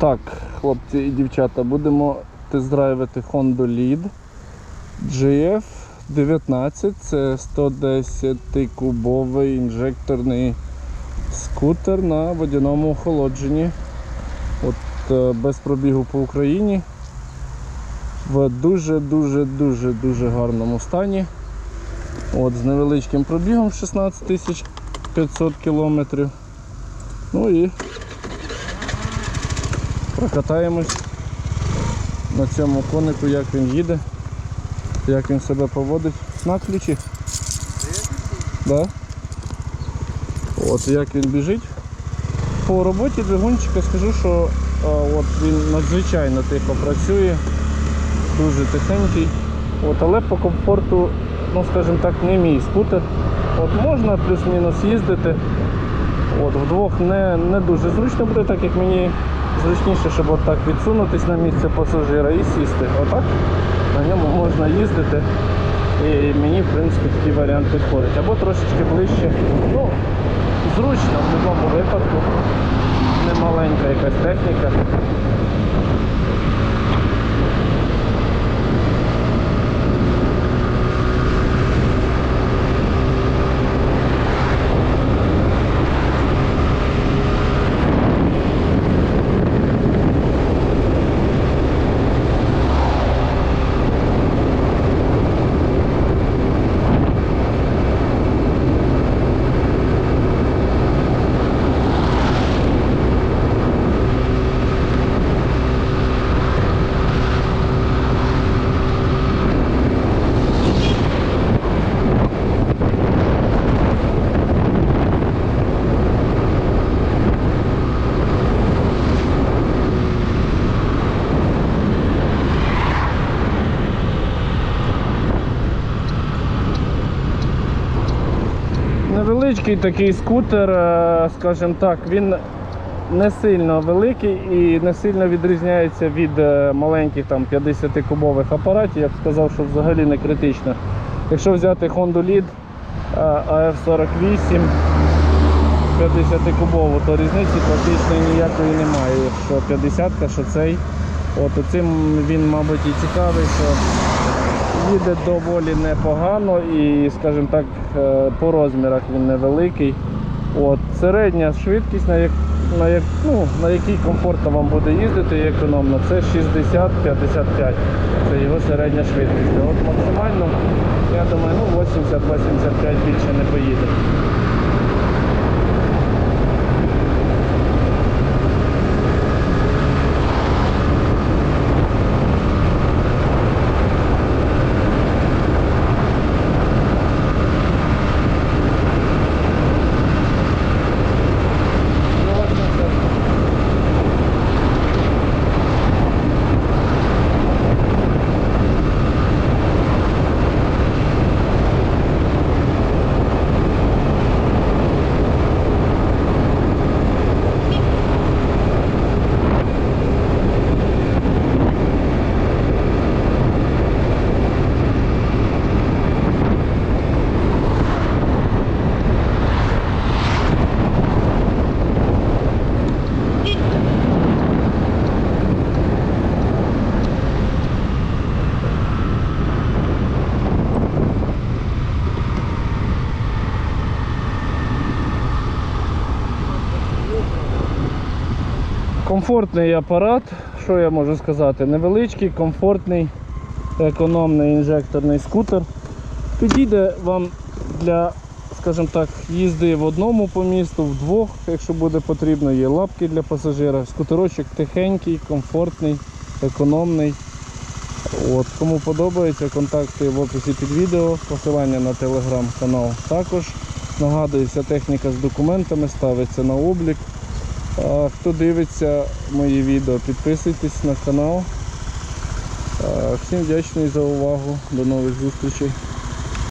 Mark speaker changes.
Speaker 1: Так, хлопці і дівчата, будемо тест-драйвити Honda Lead GF 19. Це 110 кубовий інжекторний скутер на водяному охолодженні. От, е, без пробігу по Україні. В дуже-дуже-дуже дуже гарному стані. От, з невеличким пробігом 16 500 кілометрів. Ну і прокатаємось на цьому конику, як він їде, як він себе поводить. На ключі. Да? От як він біжить. По роботі двигунчика скажу, що а, от він надзвичайно тихо працює, дуже тихенький. От, але по комфорту, ну скажімо так, не мій скутер. От можна плюс-мінус їздити. От, вдвох не, не дуже зручно буде, так як мені зручніше, щоб отак відсунутись на місце пасажира і сісти. Отак на ньому можна їздити. І мені, в принципі, такий варіант підходить. Або трошечки ближче. Ну, зручно в будь-якому випадку. Не маленька якась техніка. Невеличкий такий скутер, е, скажімо так, він не сильно великий і не сильно відрізняється від е, маленьких 50-кубових апаратів. Я б сказав, що взагалі не критично. Якщо взяти Honda Lead е, AF48 50-кубову, то різниці практично ніякої немає. Що 50-ка, що цей. От цим він, мабуть, і цікавий, що їде доволі непогано і, скажімо так, е, по розмірах він невеликий. От, середня швидкість, на, як, на, як, ну, на якій комфортно вам буде їздити і економно, це 60-55. Це його середня швидкість. От максимально, я думаю, ну 80-85 більше не поїде. Ну, 80. Комфортний апарат, що я можу сказати? Невеличкий, комфортний, економний інжекторний скутер. Підійде вам для, скажімо так, їзди в одному по місту, в двох, якщо буде потрібно, є лапки для пасажира. Скутерочок тихенький, комфортний, економний. От, Кому подобається, контакти в описі під відео, посилання на телеграм-канал також. Нагадую, вся техніка з документами ставиться на облік. Хто дивиться мої відео, підписуйтесь на канал. Всім вдячний за увагу. До нових зустрічей.